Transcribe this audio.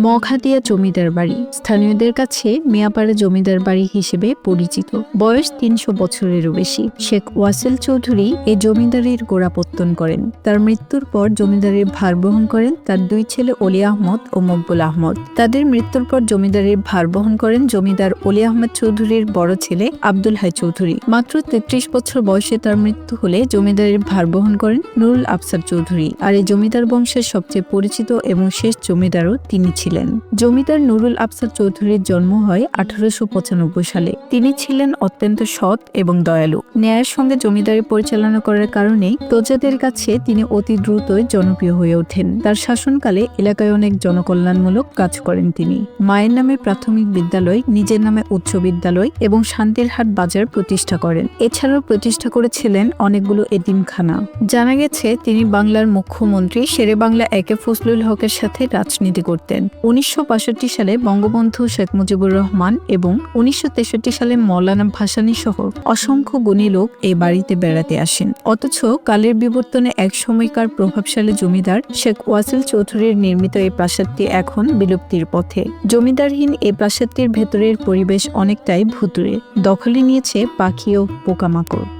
মখাদিয়া জমিদার বাড়ি। স্থানীয়দের কাছে মিয়াপাড়া জমিদার বাড়ি হিসেবে পরিচিত। বয়স তিনশো বছরেরও বেশি। শেখ ওয়াসিল চৌধুরী এই জমিদারির গোড়াপত্তন করেন। তার মৃত্যুর পর জমিদারির ভার বহন করেন তার দুই ছেলে অলি আহমদ ও মকবুল আহমদ। তাদের মৃত্যুর পর জমিদারির ভার বহন করেন জমিদার অলি আহমদ চৌধুরীর বড় ছেলে আব্দুল হাই চৌধুরী। মাত্র তেত্রিশ বছর বয়সে তার মৃত্যু হলে জমিদারির ভার বহন করেন নুরুল আফসার চৌধুরী। আর এই জমিদার বংশের সবচেয়ে পরিচিত এবং শেষ জমিদারও তিনি ছিলেন। জমিদার নুরুল আফসার চৌধুরীর জন্ম হয় আঠারোশো পঁচানব্বই সালে। তিনি ছিলেন অত্যন্ত সৎ এবং দয়ালু। ন্যায়ের সঙ্গে জমিদারি পরিচালনা করার কারণে প্রজাদের কাছে তিনি অতি দ্রুতই জনপ্রিয় হয়ে ওঠেন। তার শাসনকালে এলাকায় অনেক জনকল্যাণমূলক কাজ করেন তিনি। মায়ের নামে প্রাথমিক বিদ্যালয়, নিজের নামে উচ্চ বিদ্যালয় এবং শান্তিরহাট বাজার প্রতিষ্ঠা করেন। এছাড়াও প্রতিষ্ঠা করেছিলেন অনেকগুলো এতিমখানা। জানা গেছে, তিনি বাংলার মুখ্যমন্ত্রী শেরে বাংলা একে ফজলুল হকের সাথে রাজনীতি করতেন। উনিশশো বাষট্টি সালে বঙ্গবন্ধু শেখ মুজিবুর রহমান এবং উনিশশো তেষট্টি সালে মৌলানা ভাসানী সহ অসংখ্য গুণী লোক এই বাড়িতে বেড়াতে আসেন। অথচ কালের বিবর্তনে এক সময়কার প্রভাবশালী জমিদার শেখ ওয়াসিল চৌধুরীর নির্মিত এই প্রাসাদটি এখন বিলুপ্তির পথে। জমিদারহীন এই প্রাসাদটির ভেতরের পরিবেশ অনেকটাই ভুতুরে দখলে নিয়েছে পাখি ও পোকামাকড়।